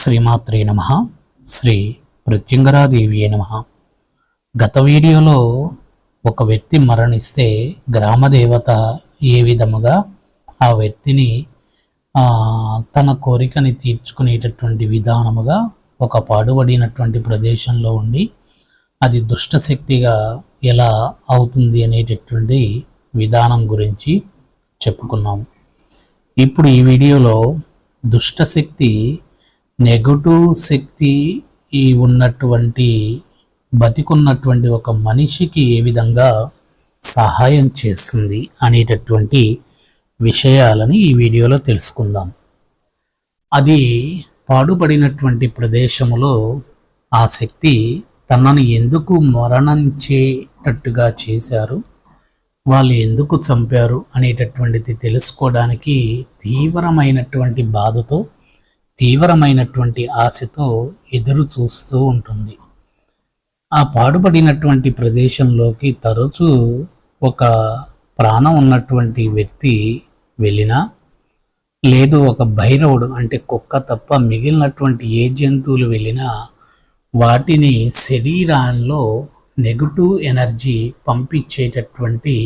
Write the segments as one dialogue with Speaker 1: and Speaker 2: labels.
Speaker 1: శ్రీమాత్రే నమ. శ్రీ ప్రత్యంగరాదేవి నమ. గత వీడియోలో ఒక వ్యక్తి మరణిస్తే గ్రామదేవత ఏ విధముగా ఆ వ్యక్తిని తన కోరికని తీర్చుకునేటటువంటి విధానముగా ఒక పాడుబడినటువంటి ప్రదేశంలో ఉండి అది దుష్టశక్తిగా ఎలా అవుతుంది అనేటటువంటి విధానం గురించి చెప్పుకున్నాము. ఇప్పుడు ఈ వీడియోలో దుష్టశక్తి నెగటివ్ శక్తి ఈ ఉన్నటువంటి బతికున్నటువంటి ఒక మనిషికి ఏ విధంగా సహాయం చేస్తుంది అనేటటువంటి విషయాలని ఈ వీడియోలో తెలుసుకుందాం. అది పాడుపడినటువంటి ప్రదేశములో ఆ శక్తి తనను ఎందుకు మరణించేటట్టుగా చేశారు వాళ్ళు ఎందుకు చంపారు అనేటటువంటిది తెలుసుకోవడానికి తీవ్రమైనటువంటి బాధతో తీవ్రమైనటువంటి ఆశతో ఎదురు చూస్తూ ఉంటుంది. ఆ పాడుపడినటువంటి ప్రదేశంలోకి తరచూ ఒక ప్రాణం ఉన్నటువంటి వ్యక్తి వెళ్ళినా లేదు ఒక భైరవుడు అంటే కుక్క తప్ప మిగిలినటువంటి ఏ జంతువులు వెళ్ళినా వాటిని శరీరంలో నెగటివ్ ఎనర్జీ పంపించేటటువంటి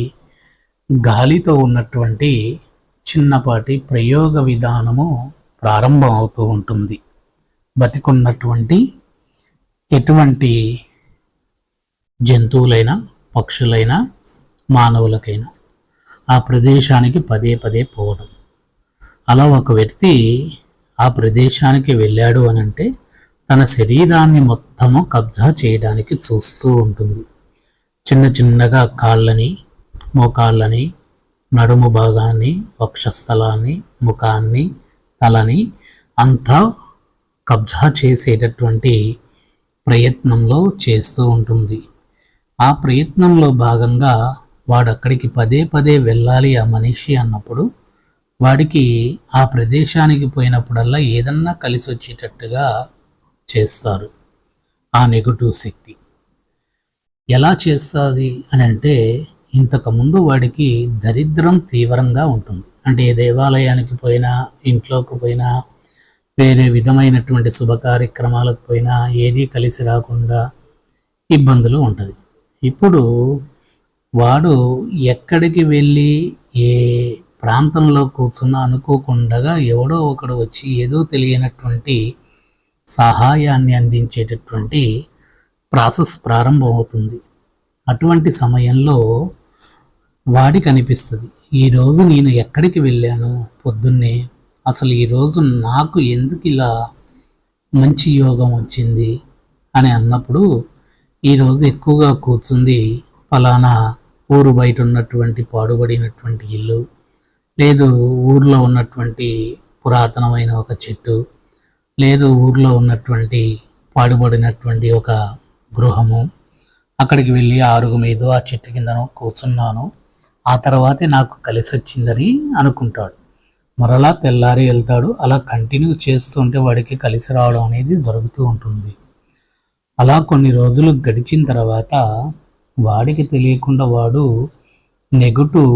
Speaker 1: గాలితో ఉన్నటువంటి చిన్నపాటి ప్రయోగ విధానము ప్రారంభం అవుతూ ఉంటుంది. బతికున్నటువంటి ఎటువంటి జంతువులైనా పక్షులైనా మానవులకైనా ఆ ప్రదేశానికి పదే పదే పోవడం. అలా ఒక వ్యక్తి ఆ ప్రదేశానికి వెళ్ళాడు అని అంటే తన శరీరాన్ని మొత్తము కబ్జా చేయడానికి చూస్తూ ఉంటుంది. చిన్న చిన్నగా కాళ్ళని మోకాళ్ళని నడుము భాగాన్ని వక్షస్థలాన్ని ముఖాన్ని తలని అంతా కబ్జా చేసేటటువంటి ప్రయత్నంలో చేస్తూ ఉంటుంది. ఆ ప్రయత్నంలో భాగంగా వాడు అక్కడికి పదే పదే వెళ్ళాలి ఆ మనిషి అన్నప్పుడు వాడికి ఆ ప్రదేశానికి పోయినప్పుడల్లా ఏదన్నా కలిసి వచ్చేటట్టుగా చేస్తారు. ఆ నెగటివ్ శక్తి. ఎలా చేస్తుంది అని అంటే ఇంతకుముందు వాడికి దరిద్రం తీవ్రంగా ఉంటుంది. అంటే దేవాలయానికి పోయినా ఇంట్లోకి పోయినా వేరే విధమైనటువంటి శుభ కార్యక్రమాలకు పోయినా ఏదీ కలిసి రాకుండా ఇబ్బందులు ఉంటుంది. ఇప్పుడు వాడు ఎక్కడికి వెళ్ళి ఏ ప్రాంతంలో కూర్చున్నా అనుకోకుండా ఎవడో ఒకడు వచ్చి ఏదో తెలియనటువంటి సహాయాన్ని అందించేటటువంటి ప్రాసెస్ ప్రారంభమవుతుంది. అటువంటి సమయంలో వాడి కనిపిస్తుంది. ఈరోజు నేను ఎక్కడికి వెళ్ళాను? పొద్దున్నే. అసలు ఈరోజు నాకు ఎందుకు ఇలా మంచి యోగం వచ్చింది? అని అన్నప్పుడు ఈరోజు ఎక్కువగా కూర్చుంది ఫలానా ఊరు బయట ఉన్నటువంటి పాడుబడినటువంటి ఇల్లు లేదు ఊర్లో ఉన్నటువంటి పురాతనమైన ఒక చెట్టు లేదు ఊర్లో ఉన్నటువంటి పాడుబడినటువంటి ఒక గృహము. అక్కడికి వెళ్ళి ఆరుగు మీద ఆ చెట్టు కిందను కూర్చున్నాను. ఆ తర్వాతే నాకు కలిసి వచ్చిందని అనుకుంటాడు. మరలా తెల్లారి వెళ్తాడు. అలా కంటిన్యూ చేస్తుంటే వాడికి కలిసి రావడం అనేది జరుగుతూ ఉంటుంది. అలా కొన్ని రోజులు గడిచిన తర్వాత వాడికి తెలియకుండా వాడు నెగటివ్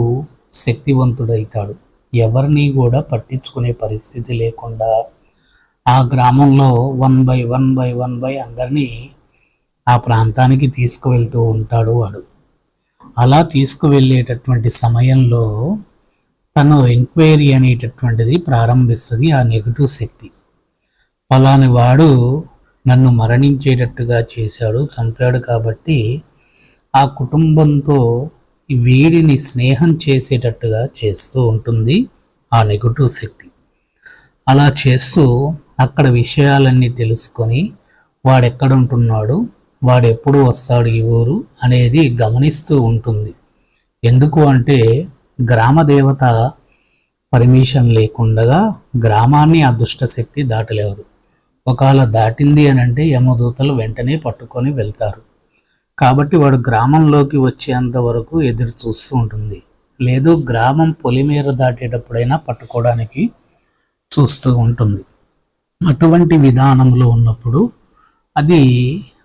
Speaker 1: శక్తివంతుడవుతాడు ఎవరిని కూడా పట్టించుకునే పరిస్థితి లేకుండా ఆ గ్రామంలో one by one by one by అందరినీ ఆ ప్రాంతానికి తీసుకువెళ్తూ ఉంటాడు వాడు. అలా తీసుకువెళ్ళేటటువంటి సమయంలో తను ఎంక్వైరీ అనేటటువంటిది ప్రారంభిస్తుంది ఆ నెగటివ్ శక్తి. ఫలాని వాడు నన్ను మరణించేటట్టుగా చేశాడు చంపాడు కాబట్టి ఆ కుటుంబంతో వీడిని స్నేహం చేసేటట్టుగా చేస్తూ ఉంటుంది ఆ నెగటివ్ శక్తి. అలా చేస్తూ అక్కడ విషయాలన్నీ తెలుసుకొని వాడెక్కడుంటున్నాడు వాడెప్పుడు వస్తాడు ఈ ఊరు అనేది గమనిస్తూ ఉంటుంది. ఎందుకు అంటే గ్రామ దేవత పర్మిషన్ లేకుండగా గ్రామాన్ని ఆ దుష్టశక్తి దాటలేరు. ఒకవేళ దాటింది అని అంటే యమదూతలు వెంటనే పట్టుకొని వెళ్తారు. కాబట్టి వాడు గ్రామంలోకి వచ్చేంత వరకు ఎదురు చూస్తూ ఉంటుంది. లేదు గ్రామం పొలిమేర దాటేటప్పుడైనా పట్టుకోవడానికి చూస్తూ ఉంటుంది. అటువంటి విధానంలో ఉన్నప్పుడు అది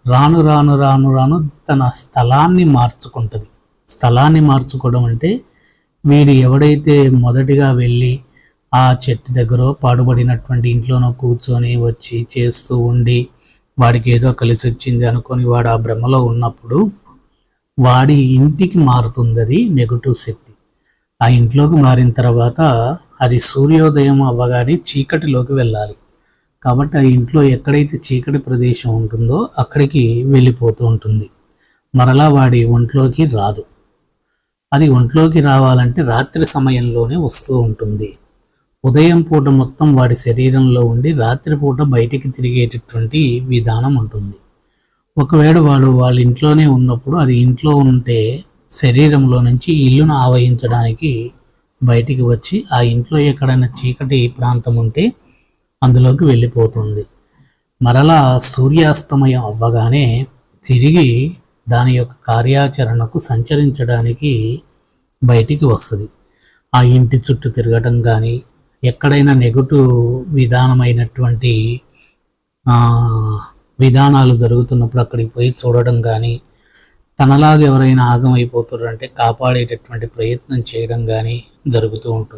Speaker 1: రాను రాను రాను రాను తన స్థలాన్ని మార్చుకుంటుంది. స్థలాన్ని మార్చుకోవడం అంటే వీడు ఎవడైతే మొదటిగా వెళ్ళి ఆ చెట్టు దగ్గర పాడుబడినటువంటి ఇంట్లోనో కూర్చొని వచ్చి చేస్తూ ఉండి వాడికి ఏదో కలిసి వచ్చింది అనుకొని వాడు ఆ భ్రమలో ఉన్నప్పుడు వాడి ఇంటికి మారుతుంది అది నెగటివ్ శక్తి. ఆ ఇంట్లోకి మారిన తర్వాత అది సూర్యోదయం అవ్వగానే చీకటిలోకి వెళ్ళాలి. కాబట్టి ఆ ఇంట్లో ఎక్కడైతే చీకటి ప్రదేశం ఉంటుందో అక్కడికి వెళ్ళిపోతూ ఉంటుంది. మరలా వాడి ఒంట్లోకి రాదు. అది ఒంట్లోకి రావాలంటే రాత్రి సమయంలోనే వస్తూ ఉంటుంది. ఉదయం పూట మొత్తం వాడి శరీరంలో ఉండి రాత్రిపూట బయటికి తిరిగేటటువంటి విధానం ఉంటుంది. ఒకవేళ వాడు వాళ్ళ ఇంట్లోనే ఉన్నప్పుడు అది ఇంట్లో ఉంటే శరీరంలో నుంచి ఇల్లును ఆవహించడానికి బయటికి వచ్చి ఆ ఇంట్లో ఎక్కడైనా చీకటి ప్రాంతం ఉంటే అందులోకి వెళ్ళిపోతుంది. మరలా సూర్యాస్తమయం అవ్వగానే తిరిగి దాని యొక్క కార్యాచరణకు సంచరించడానికి బయటికి వస్తుంది. ఆ ఇంటి చుట్టూ తిరగటం కానీ ఎక్కడైనా నెగటివ్ విధానమైనటువంటి విధానాలు జరుగుతున్నప్పుడు అక్కడికి పోయి చూడడం కానీ తనలాగా ఎవరైనా ఆగమైపోతారంటే కాపాడేటటువంటి ప్రయత్నం చేయడం కానీ జరుగుతూ ఉంటుంది.